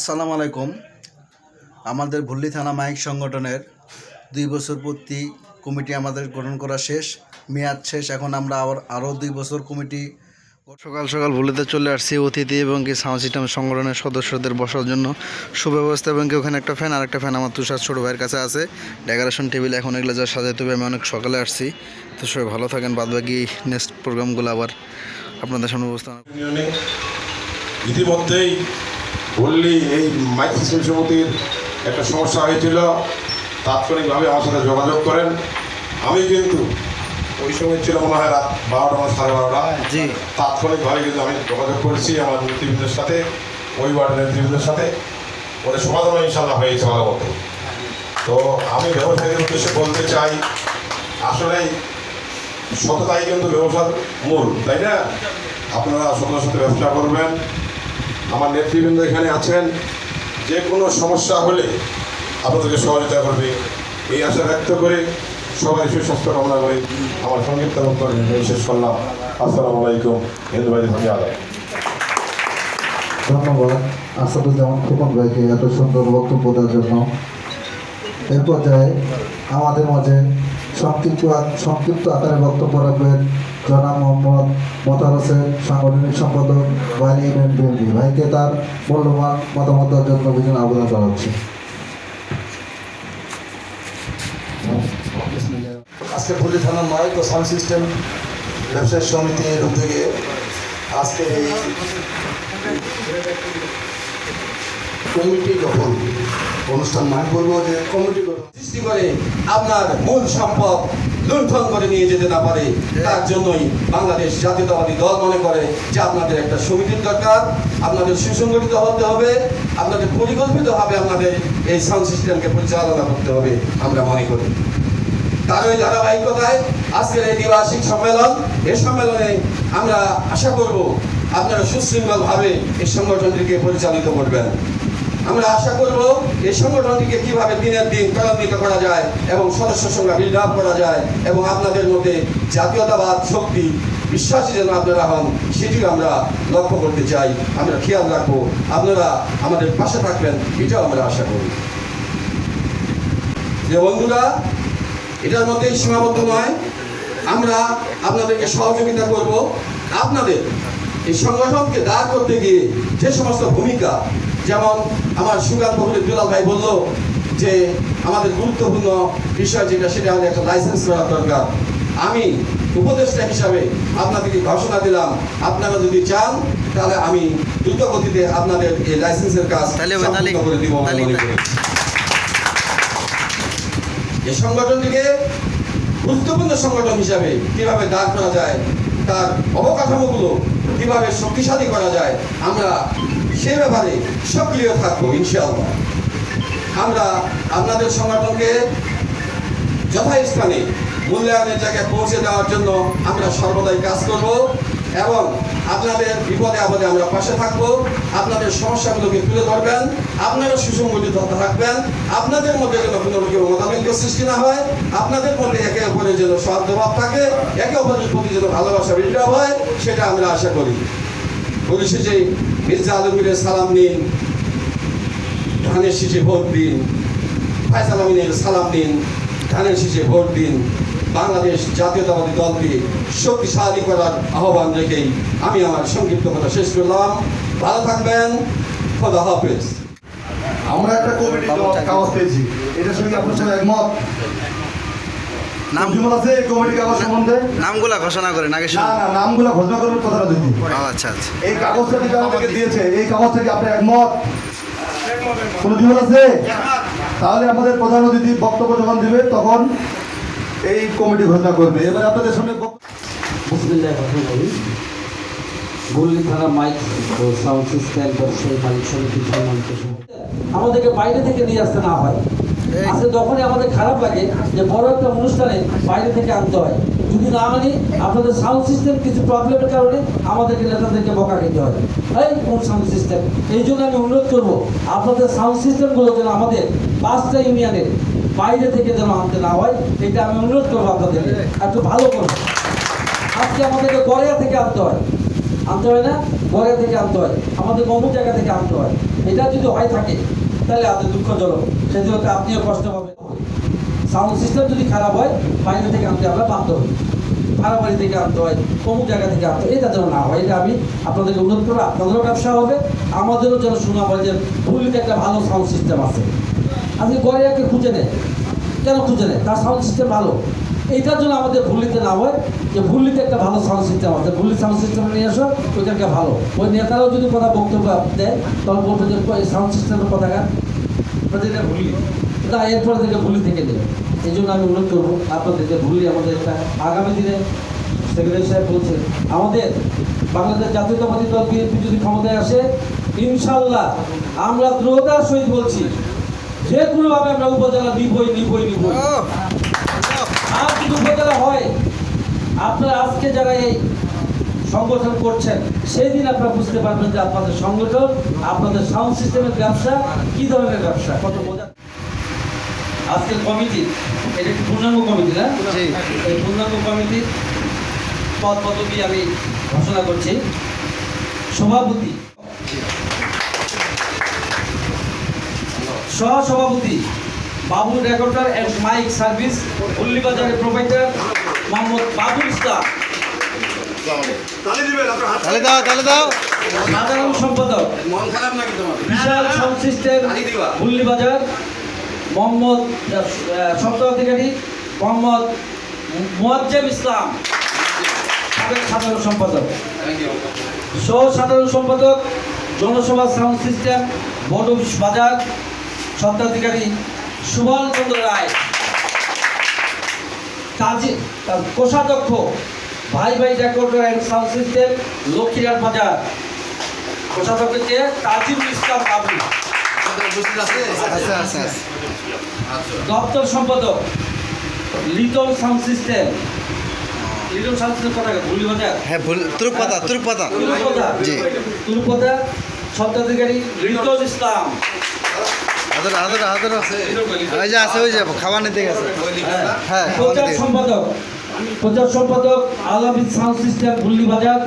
আসসালামু আলাইকুম। আমাদের ভুল্লি থানা মাইক সংগঠনের দুই বছর পূর্তি কমিটি আমাদের গঠন করা শেষ মেয়াদ শেষ। এখন আমরা আবার আরও দুই বছর কমিটি সকাল সকাল ভুলিতে চলে আসছি অতিথি এবং কি সাউন্ড সিস্টেম সংগঠনের সদস্যদের বসার জন্য। সুব্যবস্থা এবং কি ওখানে একটা ফ্যান আর একটা ফ্যান আমার তুষার ছোটো ভাইয়ের কাছে আছে। ডেকোরেশন টেবিল এখন এগুলো যা সাজাতে হবে আমি অনেক সকালে আসছি। তো সবাই ভালো থাকেন বাদবাকি নেক্সট প্রোগ্রামগুলো আবার আপনাদের সামনে উপস্থাপন ইউনিয়নে ইতিমধ্যেই বললি এই মাইক সিস্টেম সমিতির একটা সমস্যা হয়েছিল। তাৎক্ষণিকভাবে আমার সাথে যোগাযোগ করেন। আমি কিন্তু ওই সময় ছিল মনে হয় রাত বারোটা বা সাড়ে বারোটা। তাৎক্ষণিকভাবে কিন্তু আমি যোগাযোগ করেছি আমার নেতৃবৃন্দের সাথে ওই ওয়ার্ডের নেতৃবৃন্দের সাথে। ওদের সমাধান ইনশাল্লাহ হয়েছে ভালো মতো। তো আমি ব্যবসায়ীদের উদ্দেশ্যে বলতে চাই আসলেই সততাই কিন্তু ব্যবসার মূল তাই না? আপনারা সততার সাথে ব্যবসা করবেন। আমার নেতৃবৃন্দ এখানে আছেন। যে কোনো সমস্যা হলে আপনাদেরকে সহযোগিতা করবে। এই আশা ব্যক্ত করে সবাই সুস্বাস্থ্য কামনা করে আমার সংক্ষিপ্ত বক্তব্য শেষ করলাম। আসসালামু আলাইকুম, হিন্দু ভাই ধন্যবাদ। আসাদুজ্জামান খোকন ভাইকে এত সুন্দর বক্তব্য দেওয়ার জন্য। এর পর্যায়ে আমাদের মাঝে সংক্ষিপ্ত সংক্ষিপ্ত আকারে বক্তব্য রাখবেন। জনাব মোহাম্মদ মতার হোসেন সাংগঠনিক সম্পাদক বালি ইউনিয়ন বিএনপি। ভাইকে তার মূল্যবান মতামত দেওয়ার জন্য বিভিন্ন আবেদন করা হচ্ছে। আজকে পুলি থানার মাইক ও সাউন্ড সিস্টেম ব্যবসায়ী সমিতির উদ্যোগে আজকে এই কমিটি গঠন অনুষ্ঠান মানে বলব যে কমিটি সৃষ্টি করে আপনার মূল সম্পদ লুণ্ঠন করে নিয়ে যেতে না পারে, তার জন্যই বাংলাদেশ জাতীয়তাবাদী দল মনে করে যে আপনাদের একটা সমিতির দরকার, আপনাদের সুসংগঠিত হতে হবে, আপনাদের পরিকল্পিতভাবে আপনাদের এই সাউন্ড সিস্টেমকে পরিচালনা করতে হবে আমরা মনে করি। তার ওই ধারাবাহিকতায় আজকের এই দ্বিবার্ষিক সম্মেলন এই সম্মেলনে আমরা আশা করব আপনারা সুশৃঙ্খলভাবে এই সংগঠনটিকে পরিচালিত করবেন। আমরা আশা করব এই সংগঠনটিকে কীভাবে দিনের দিন ত্বরান্বিত করা যায় এবং সদস্য সংখ্যা বিল্ড আপ করা যায় এবং আপনাদের মধ্যে জাতীয়তাবাদ, শক্তি, বিশ্বাসী যেন আপনারা হন, সেটিও আমরা লক্ষ্য করতে চাই। আমরা খেয়াল রাখব। আপনারা আমাদের পাশে থাকবেন, এটাও আমরা আশা করি। যে বন্ধুরা, এটার মধ্যেই সীমাবদ্ধ নয়। আমরা আপনাদেরকে সহযোগিতা করব। আপনাদের এই সংগঠনকে দাঁড় করতে গিয়ে যে সমস্ত ভূমিকা যেমন আমার সুগার বহুলের দুলাল ভাই বলল যে আমাদের গুরুত্বপূর্ণ বিষয় যেটা সেটা আমাদের একটা লাইসেন্স করা দরকার। আমি উপদেষ্টা হিসাবে আপনাদেরকে ঘোষণা দিলাম আপনারা যদি চান তাহলে আমি দ্রুত গতিতে আপনাদের এই লাইসেন্সের কাজ করে দিব এই সংগঠনটিকে গুরুত্বপূর্ণ সংগঠন হিসাবে কীভাবে দাঁড় করা যায় তার অবকাঠামোগুলো কীভাবে শক্তিশালী করা যায় আমরা সে ব্যাপারে সক্রিয় থাকব, ইনশাআল্লাহ। আমরা আপনাদের সংগঠনকে যথাস্থানে মূল্যায়নের জায়গায় পৌঁছে দেওয়ার জন্য আমরা সর্বদাই কাজ করব এবং আপনাদের বিপদে আপদে আমরা পাশে থাকব। আপনাদের সমস্যাগুলোকে তুলে ধরবেন, আপনারা সুসংগঠিত থাকবেন, আপনাদের মধ্যে যেন কোনো রকম মতানৈক্য সৃষ্টি না হয়, আপনাদের মধ্যে একে অপরের যেন সদ্ভাব থাকে, একে অপরের প্রতি যেন ভালোবাসা বিল্ড হয়, সেটা আমরা আশা করি। পরিশেষে মির্জা আলমগীরের সালাম নিন ধানের শীষে ভোট দিন ফায়সাল আমিনের সালাম দিন ধানের শীষে ভোট দিন বাংলাদেশ জাতীয়তাবাদী দলকে শক্তিশালী করার আহ্বান রেখেই আমি আমার সংক্ষিপ্ত কথা শেষ করলাম। ভালো থাকবেন খোদা হাফেজ। আমরা একটা কমিটি কাগজ পেয়েছি। এটার সঙ্গে আপনার সঙ্গে একমত? নাম আছে এই কমিটি কাগজ সম্বন্ধে। নামগুলা ঘোষণা করেন আগে না না নামগুলো ঘোষণা করবেন কথাটা যদি আচ্ছা আচ্ছা। এই কাগজটা যেটা আমাকে দিয়েছে এই কাগজ থেকে আপনি একমত? কোনো আছে? তাহলে আমাদের প্রধান অতিথি বক্তব্য যখন দিবে তখন এই কমিটি ঘোষণা করবে। এবার আপনাদের সামনে গুল্লি থানা মাইক ও সাউন্ড সিস্টেম ব্যবসায়ী মালিক সমিতি আমাদেরকে বাইরে থেকে নিয়ে আসতে না হয়। আসলে যখনই আমাদের খারাপ লাগে যে বড় একটা অনুষ্ঠানে বাইরে থেকে আনতে হয়। যদি না আনি, আপনাদের সাউন্ড সিস্টেম কিছু প্রবলেমের কারণে আমাদেরকে, নেতাদেরকে বকা খেতে হয় এই কোন সাউন্ড সিস্টেম এই জন্য আমি অনুরোধ করব, আপনাদের সাউন্ড সিস্টেমগুলো যেন আমাদের পাঁচটা ইউনিয়নের বাইরে থেকে যেন আনতে না হয়, এটা আমি অনুরোধ করব আপনাদেরকে। একটু ভালো করব আজকে আমাদেরকে গড়িয়া থেকে আনতে হয়। আনতে হয় না? ঘরে থেকে আনতে হয়। আমাদের অমুক জায়গা থেকে আনতে হয়। এটা যদি হয় থাকে, তাহলে আপনার দুঃখজনক। সেজন্য তো আপনিও কষ্ট পাবেন সাউন্ড সিস্টেম যদি খারাপ হয় বাইরে থেকে আনতে আমরা বাধ্য হই। ভাড়াবাড়ি থেকে আনতে হয়, অমুক জায়গা থেকে আনতে হয়, এটা যেন না হয়, এটা আমি আপনাদেরকে অনুরোধ করব আপনাদেরও ব্যবসা হবে, আমাদেরও যেন শোনা হয় যে ভুলিতে একটা ভালো সাউন্ড সিস্টেম আছে। আজকে গড়ে একে খুঁজে নেয়। কেন খুঁজে নেয়? তার সাউন্ড সিস্টেম ভালো। এইটার জন্য আমাদের ভুলিতে না হয় যে ভুলিতে একটা ভালো সাউন্ড সিস্টেম আছে। ভুলি সাউন্ড সিস্টেম নিয়ে আসো ওইখানকে ভালো। ওই নেতারাও যদি কথা বক্তব্য দেয় তখন বলব যে সাউন্ড সিস্টেমের কথাটা প্রতিটা ভুলি তা এরপরে থেকে ভুলি থেকে নেবে। এই জন্য আমি অনুরোধ করব আপনাদেরকে ভুলি আমাদের একটা আগামী দিনে সেক্রেটারি সাহেব বলছেন আমাদের বাংলাদেশ জাতীয়তাবাদী দল বিএনপি যদি ক্ষমতায় আসে ইনশাল্লাহ আমরা দৃঢ়তার সহিত বলছি যে কোনোভাবে আমরা উপজেলা নিবই নিবই নিবই আর যদি উপজেলা হয় আপনারা আজকে যারা এই সংগঠন করছেন সেই দিন আপনারা বুঝতে পারবেন যে আপনাদের সংগঠন আপনাদের সাউন্ড সিস্টেমের ব্যবসা কি ধরনের ব্যবসা? কত বোঝা আজকের কমিটি এটা একটি পূর্ণাঙ্গ কমিটি না? এই পূর্ণাঙ্গ কমিটির পদ পদবি আমি ঘোষণা করছি। সভাপতি। সহসভাপতি Babul recorder and mike service উল্লিবাজারের provider Mohammad Babul Islam. তাহলে দাও তাহলে দাও। সাধারণ সম্পাদক মন খারাপ নাকি তোমার? বিশাল সাউন্ড সিস্টেম উল্লিবাজার মোহাম্মদ সপ্তাহ অধিকারী মোহাম্মদ মুয়াজ্জেম ইসলাম। সাবেক সাধারণ সম্পাদক। সহ সাধারণ সম্পাদক জনসভা সাউন্ড সিস্টেম বড় বাজার স্বত্বাধিকারী সুবল চন্দ্র রায়। কাজী কোষাধ্যক্ষ ভাই ভাই রেকর্ডার অ্যান্ড সাউন্ড সিস্টেম লক্ষ্মীরার বাজার। কোষাধ্যক্ষকে তাজিমুল ইসলাম বাবু আচ্ছা আচ্ছা দপ্তর সম্পাদক little sound system little sound system কথা ভুলি বাজার হ্যাঁ ভুল তুরুপ পাতা তুরুপ পাতা তুলুপদা জি। তুলুপদা স্বত্বাধিকারী লিটল ইসলাম। আদর আদর আদর ওই যে আছে ওই যে খাবার নিতে গেছে। হ্যাঁ। নিতে সম্পাদক প্রচার সম্পাদক আলামিন সাউন্ড সিস্টেম ভুল্লি বাজার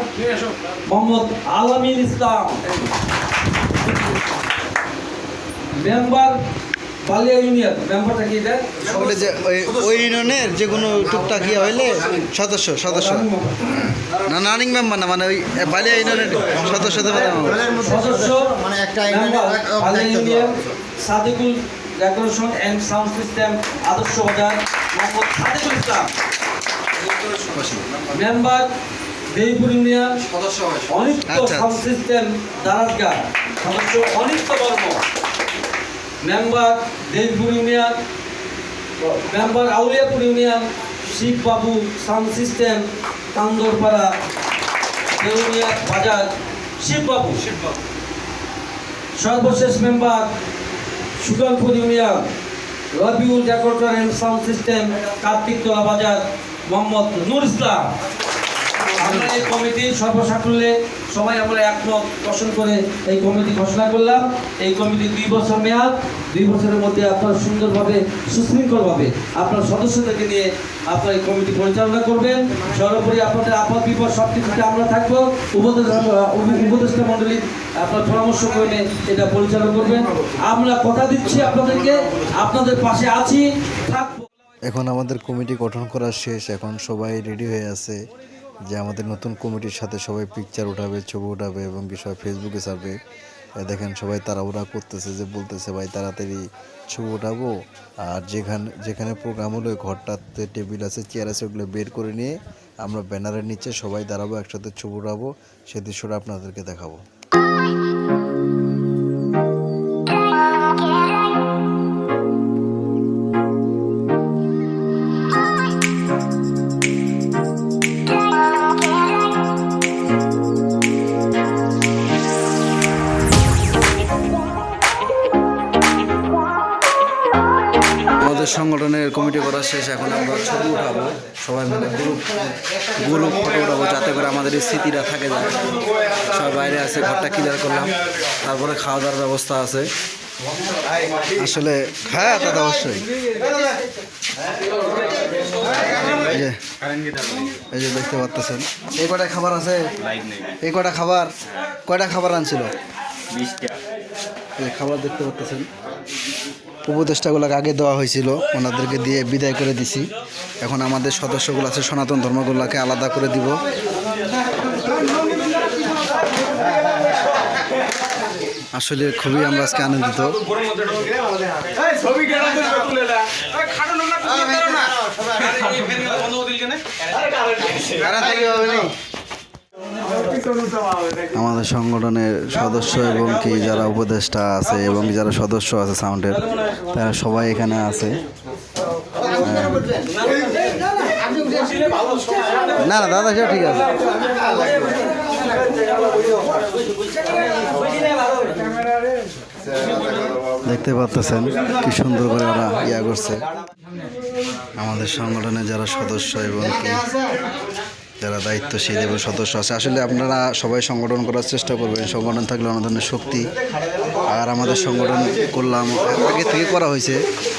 মোহাম্মদ আলামিন ইসলাম। মেম্বার বালিয়া ইউনিয়ন মেম্বারটা কি এটা? যে ওই ওই ইউনিয়নের যে কোনো টুকটাক ইয়ে হইলে সদস্য সদস্য। না নানিং মেম্বার না মানে ওই বালিয়া ইউনিয়নের সদস্য সদস্য মানে একটা union Sadikul decoration and sound system Adarsha বাজার মোহাম্মদ সাদিকুল ইসলাম। মেম্বার দেইপুর ইউনিয়ন সদস্য হয় অনিত্য আচ্ছা, সাউন্ড আচ্ছা। সিস্টেম দারাজগা সদস্য Anitya Barma member Deshpur union member Auliyapur union শিখ বাবু সাউন্ড সিস্টেম কান্দরপাড়া দেউনিয়া বাজার শিববাবু সর্বশেষ member Sukalpur union Rabiul decorator and sound system Kartiktala বাজার। মোহাম্মদ নুর ইসলাম। আমরা এই কমিটি সর্বসাকুল্যে সবাই আমরা একমত পোষণ করে এই কমিটি ঘোষণা করলাম। এই কমিটি দুই বছর মেয়াদ, দুই বছরের মধ্যে আপনারা সুন্দরভাবে, সুশৃঙ্খলভাবে আপনার সদস্যদেরকে নিয়ে আপনার এই কমিটি পরিচালনা করবেন। সর্বোপরি আপনাদের আপদ বিপদ সব কিছুতে আমরা থাকব। উপদেষ্টা উপদেষ্টা মণ্ডলী আপনার পরামর্শ করে এটা পরিচালনা করবেন। আমরা কথা দিচ্ছি আপনাদেরকে। আপনাদের পাশে আছি। থাকব এখন আমাদের কমিটি গঠন করা শেষ, এখন সবাই রেডি হয়ে আছে যে আমাদের নতুন কমিটির সাথে সবাই পিকচার উঠাবে, ছবি উঠাবে এবং কি সবাই ফেসবুকে ছাড়বে। দেখেন সবাই তাড়াহুড়া করতেছে যে বলতেছে, ভাই, তাড়াতাড়ি ছবি উঠাবো। আর যেখানে যেখানে প্রোগ্রাম হলো ঘরটাতে টেবিল আছে চেয়ার আছে, ওগুলো বের করে নিয়ে আমরা ব্যানারের নিচে সবাই দাঁড়াবো, একসাথে ছবি উঠাবো। সে দৃশ্যটা আপনাদেরকে দেখাবো। শেষ এখন আমরা ছবি উঠাবো। সবাই মিলে গ্রুপ গ্রুপ ফটো উঠাবো যাতে করে আমাদের এই স্মৃতিটা থাকে যায়। সবাই বাইরে আছে, ঘরটা ক্লিয়ার করলাম। তারপরে খাওয়া দাওয়ার ব্যবস্থা আছে। আসলে হ্যাঁ দাদা, অবশ্যই। এই যে দেখতে পাচ্ছেন এই কটা খাবার আছে? এই কটা খাবার, কয়টা খাবার আনছিল? খাবার দেখতে পাচ্ছেন উপদেষ্টাগুলোকে আগে দেওয়া হয়েছিল ওনাদেরকে দিয়ে বিদায় করে দিছি। এখন আমাদের সদস্যগুলো আছে সনাতন ধর্মগুলোকে আলাদা করে দিব। আসলে খুবই আমরা আজকে আনন্দিত। আমাদের সংগঠনের সদস্য এবং কি যারা উপদেষ্টা আছে এবং যারা সদস্য আছে সাউন্ডের, তারা সবাই এখানে আছে। না না, দাদা সেটা ঠিক আছে। দেখতে পাচ্ছেন কি সুন্দর করে ওরা ইয়া করছে। আমাদের সংগঠনের যারা সদস্য এবং কি যারা দায়িত্বশীল এবং সদস্য আছে। আসলে আপনারা সবাই সংগঠন করার চেষ্টা করবেন। সংগঠন থাকলে অনেক ধরনের শক্তি। আর আমাদের সংগঠন করলাম, আগে থেকে করা হয়েছে।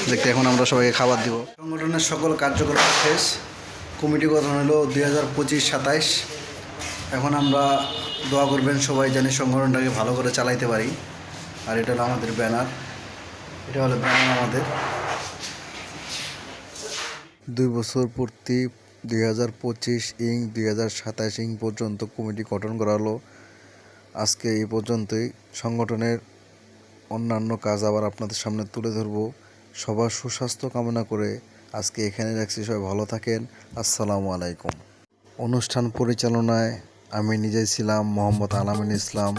দেখতে এখন আমরা সবাইকে খাবার দিব। সংগঠনের সকল কার্যক্রম শেষ। কমিটি গঠন হলো দুই হাজার পঁচিশ সাতাইশ। এখন আমরা দোয়া করবেন সবাই জানি সংগঠনটাকে ভালো করে চালাইতে পারি। আর এটা হলো আমাদের ব্যানার। এটা হলো ব্যানার আমাদের। দুই বছর পূর্তি দুই হাজার পঁচিশ ইং, দুই হাজার সাতাশ ইং পর্যন্ত কমিটি গঠন করা হলো আজকে এই পর্যন্তই। সংগঠনের অন্যান্য কাজ আবার আপনাদের সামনে তুলে ধরবো। সবার সুস্বাস্থ্য কামনা করে আজকে এখানে রাখছি। সবাই ভালো থাকেন। আসসালামু আলাইকুম। অনুষ্ঠান পরিচালনায় আমি নিজেই ছিলাম মোহাম্মদ আলামিন ইসলাম।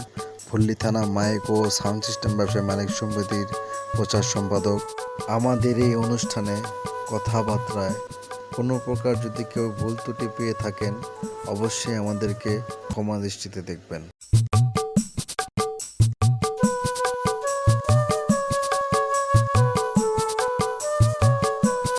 পল্লী থানা মাইক ও সাউন্ড সিস্টেম ব্যবসায়ী মালিক সম্প্রীতির প্রচার সম্পাদক। আমাদের এই অনুষ্ঠানে কথাবার্তায় কোনো প্রকার যদি কেউ ভুল ত্রুটি পেয়ে থাকেন অবশ্যই আমাদেরকে ক্ষমা দৃষ্টিতে দেখবেন।